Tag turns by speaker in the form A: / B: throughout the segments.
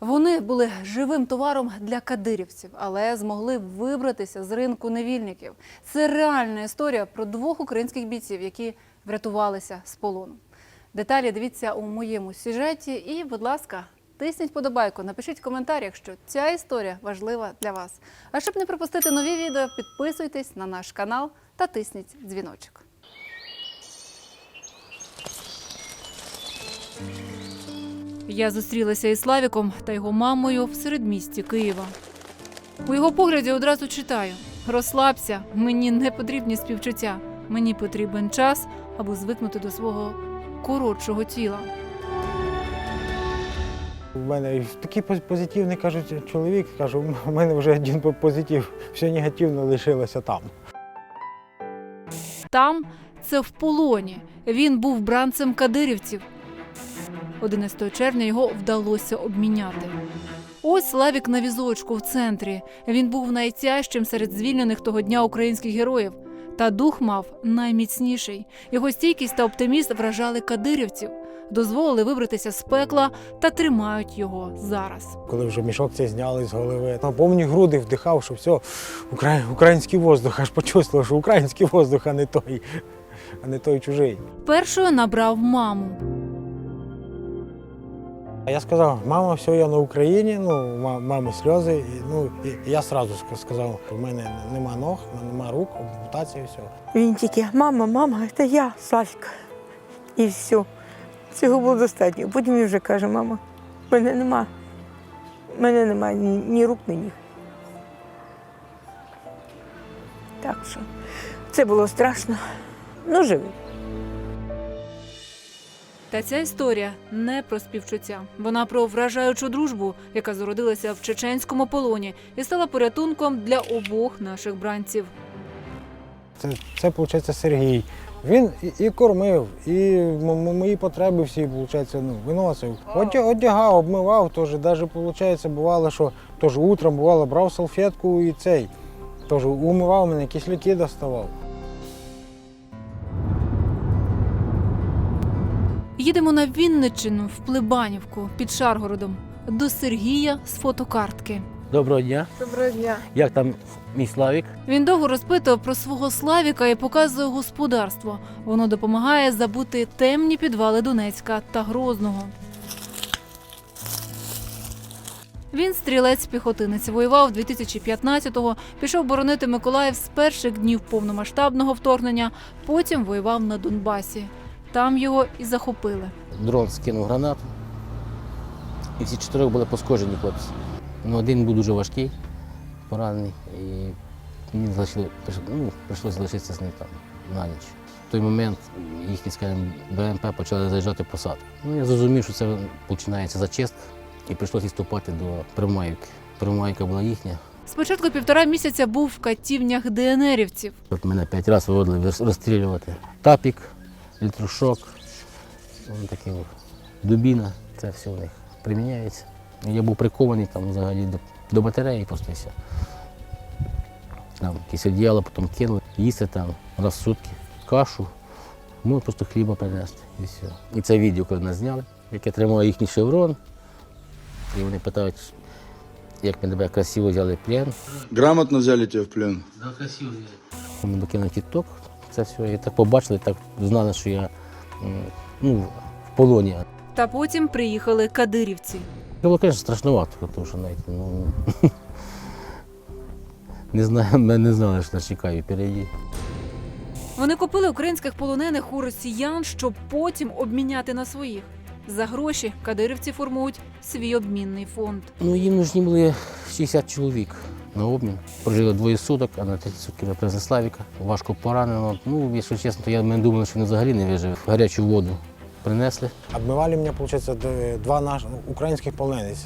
A: Вони були живим товаром для кадирівців, але змогли вибратися з ринку невільників. Це реальна історія про двох українських бійців, які врятувалися з полону. Деталі дивіться у моєму сюжеті. І, будь ласка, тисніть подобайку, напишіть в коментарях, що ця історія важлива для вас. А щоб не пропустити нові відео, підписуйтесь на наш канал та тисніть дзвіночок. Я зустрілася із Славіком та його мамою в середмісті Києва. У його погляді одразу читаю: розслабся, мені не потрібні співчуття. Мені потрібен час, аби звикнути до свого коротшого тіла.
B: У мене такий поз- позитивний кажуть чоловік. Кажу, у мене вже один по- позитив, все негативно лишилося там.
A: Там це в полоні. Він був бранцем кадирівців. 11 червня його вдалося обміняти. Ось Славік на візочку в центрі. Він був найтяжчим серед звільнених того дня українських героїв. Та дух мав найміцніший. Його стійкість та оптимізм вражали кадирівців, дозволили вибратися з пекла та тримають його зараз.
B: Коли вже мішок цей зняли з голови, на повні груди вдихав, що все, український воздух, аж почувствував, що український воздух, а не той, а не той чужий.
A: Першою набрав маму.
B: Я сказав, мама, все, я на Україні, ну, мами сльози. І, ну, і я одразу сказав, що в мене нема ног, нема рук, ампутація і все.
C: Він тільки мама, мама, це я, Славік. І все. Цього було достатньо. Потім він вже каже, мама, мене нема. Мене немає ні, ні рук, ні ніг. Так що це було страшно. Ну, живий.
A: Та ця історія не про співчуття. Вона про вражаючу дружбу, яка зародилася в чеченському полоні і стала порятунком для обох наших бранців.
B: Це, це виходить, Сергій. Він і, і кормив, і мої потреби всі, виходить, ну, виносив. Одя- Одягав, обмивав, теж, навіть, виходить, бувало, що теж утром бувало, брав салфетку і цей. Теж умивав мене, кисляки доставав.
A: Їдемо на Вінниччину в Плебанівку під Шаргородом до Сергія з фотокартки.
D: Доброго дня.
C: Доброго дня.
D: Як там мій Славік?
A: Він довго розпитував про свого Славіка і показує господарство. Воно допомагає забути темні підвали Донецька та Грозного. Він стрілець-піхотинець. Воював 2015-го, пішов боронити Миколаїв з перших днів повномасштабного вторгнення. Потім воював на Донбасі. Там його і захопили.
D: Дрон скинув гранату. І всі чотирьох були пошкоджені хлопці. Ну, один був дуже важкий, поранений, і мені залишили, ну, прийшлося залишитися з ним там на ніч. В той момент їхні, скажімо, БМП почали заїжджати в посадку. Ну, я зрозумів, що це починається зачистка, і прийшлося відступати до Примаївки. Примаївка була їхня.
A: Спочатку півтора місяця був в катівнях ДНРівців.
D: От мене п'ять разів виводили розстрілювати. Тапік, вон такі дубіна, це все у них приміняється. Я був прикований там взагалі до, до батареї все. Там якісь одіяло потім кинули, їсти там раз в сутки, кашу, ну просто хліба принести і все. І це відео, коли нас зняли, яке тримає їхній шеврон. І вони питають, як ми тебе красиво взяли в плен.
E: Грамотно взяли тебя в плен.
D: Да, красиво. Вони викинули тік-ток, це все. І так побачили, так знали, що я ну, в полоні.
A: Та потім приїхали кадирівці.
D: Це було, звісно, страшновато, тому що навіть ну, не знаю, ми не знали, що нас чекає впереді.
A: Вони купили українських полонених у росіян, щоб потім обміняти на своїх. За гроші кадирівці формують свій обмінний фонд.
D: Ну, їм нужні були 60 чоловік на обмін. Прожили двоє суток, а на третій сутки ми привезли Славіка. Важко поранено. Ну, якщо чесно, то я ми думали, що він взагалі не виживе. Гарячу воду принесли.
B: Обмивали мене, виходить, два наших українських полонених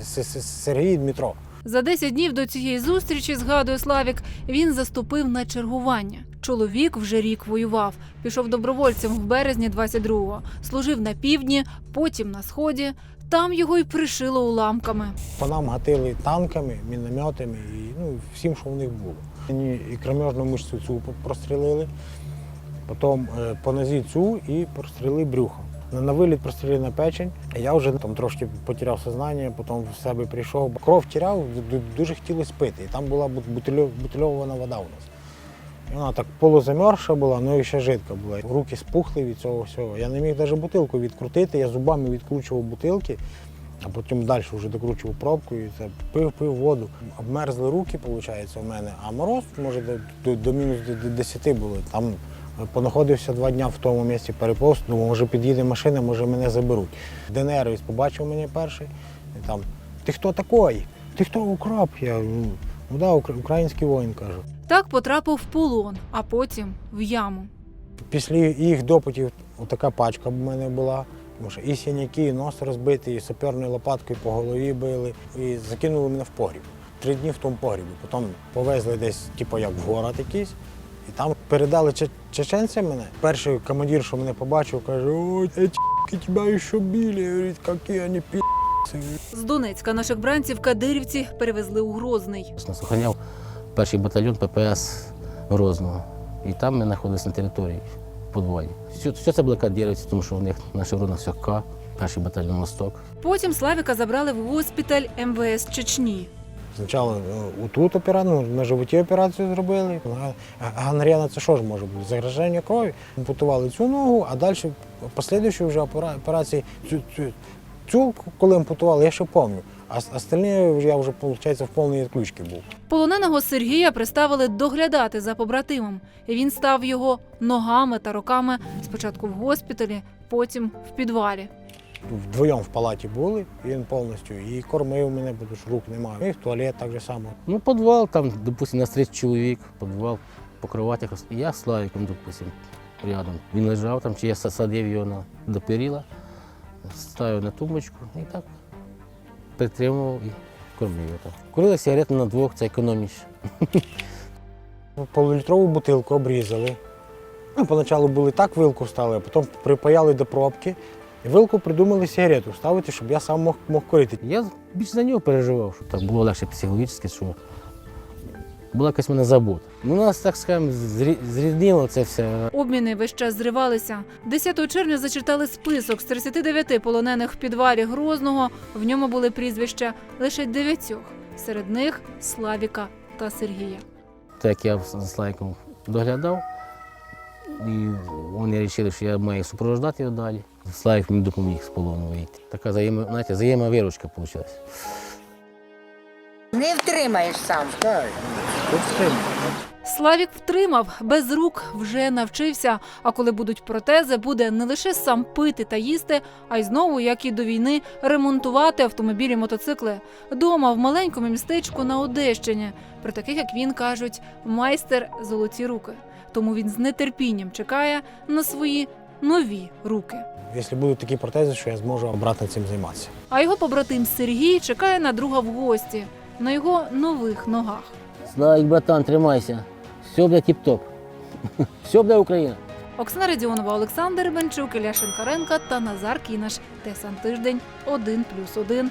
B: Сергій і Дмитро.
A: За 10 днів до цієї зустрічі, згадує Славік, він заступив на чергування. Чоловік вже рік воював. Пішов добровольцем в березні 22-го. Служив на півдні, потім на сході. Там його й пришило уламками.
B: По нам гатили танками, мінометами і ну, всім, що в них було. Мені і кромежну мишцю цю прострілили, потім е, по нозі цю і прострілили брюхо. На, на виліт простріляна печень. Я вже там трошки потеряв сознання, потім в себе прийшов. Кров тіряв, дуже хотілося пити. І там була бут- бутильована вода у нас. Вона так полузамерзша була, ну і ще жидка була. Руки спухли від цього всього. Я не міг навіть бутилку відкрутити, я зубами відкручував бутилки, а потім далі вже докручував пробку і це пив, пив воду. Обмерзли руки, виходить, у мене, а мороз може до, до, до мінус до- до 10 було. Там понаходився два дні в тому місці переповз, думав, може під'їде машина, може мене заберуть. ДНР побачив мене перший, і там, ти хто такий? Ти хто укроп? Я ну, да, український воїн кажу.
A: Так потрапив в полон, а потім в яму.
B: Після їх допитів така пачка в мене була. Тому що і синяки, і нос розбитий, і саперною лопаткою по голові били. І закинули мене в погріб. Три дні в тому погрібі. Потім повезли десь, типу, як в город якийсь. І там передали че- чеченцям мене. Перший командир, що мене побачив, каже, ой, эти тебе ще били. Говорить, які вони пі***ці.
A: З Донецька наших бранців кадирівці перевезли у Грозний.
D: Нас охороняв перший батальйон ППС Грозного. І там ми знаходилися на території в подвалі. Все, все це були кадирівці, тому що у них на шевронах все К, перший батальйон Восток.
A: Потім Славіка забрали в госпіталь МВС Чечні.
B: Спочатку е, отут операцію, на животі операцію зробили. А- а Гангрена це що ж може бути? Заграження крові. Ампутували цю ногу, а далі послідуючі вже операції цю, цю, цю, коли ампутували, я ще пам'ятаю. А остальні я вже, виходить, в повній відключці був.
A: Полоненого Сергія приставили доглядати за побратимом. Він став його ногами та руками спочатку в госпіталі, потім в підвалі.
B: Вдвоєм в палаті були, він повністю і кормив мене, бо ж рук немає. І в туалет так же само.
D: Ну, підвал, там, допустим, нас 30 чоловік, підвал по кроватях. І я з Славіком, допустим, рядом. Він лежав там, чи я садив його на, до перила, ставив на тумбочку і так притримував і кормив його. Так. Курили сигарети на двох, це економніше.
B: Полулітрову бутилку обрізали. Ну, поначалу були так вилку вставили, а потім припаяли до пробки. І вилку придумали сигарету вставити, щоб я сам мог, мог курити.
D: Я більше за нього переживав, що так було легше психологічно, що була якась в мене забота. Ну, нас, так скажемо, зрі- зріднило це все.
A: Обміни весь час зривалися. 10 червня зачитали список з 39 полонених в підвалі Грозного. В ньому були прізвища лише дев'ятьох. Серед них Славіка та Сергія.
D: Так я з Слайком доглядав, і вони вирішили, що я маю супроводжувати його далі. Слайк мені допоміг з полону вийти. Така взаємо, знаєте, взаємовиручка вийшла.
F: Не втримаєш сам.
A: Славік втримав, без рук вже навчився. А коли будуть протези, буде не лише сам пити та їсти, а й знову, як і до війни, ремонтувати автомобілі, мотоцикли. Дома в маленькому містечку на Одещині. Про таких, як він кажуть, майстер золоті руки. Тому він з нетерпінням чекає на свої нові руки.
B: Якщо будуть такі протези, що я зможу обратно цим займатися.
A: А його побратим Сергій чекає на друга в гості на його нових ногах.
D: Слайк, братан, тримайся. Все буде тіп-топ. Все буде Україна.
A: Оксана Радіонова, Олександр Бенчук, Ілля Шенкаренка та Назар Кінаш. ТСН тиждень 1+,1.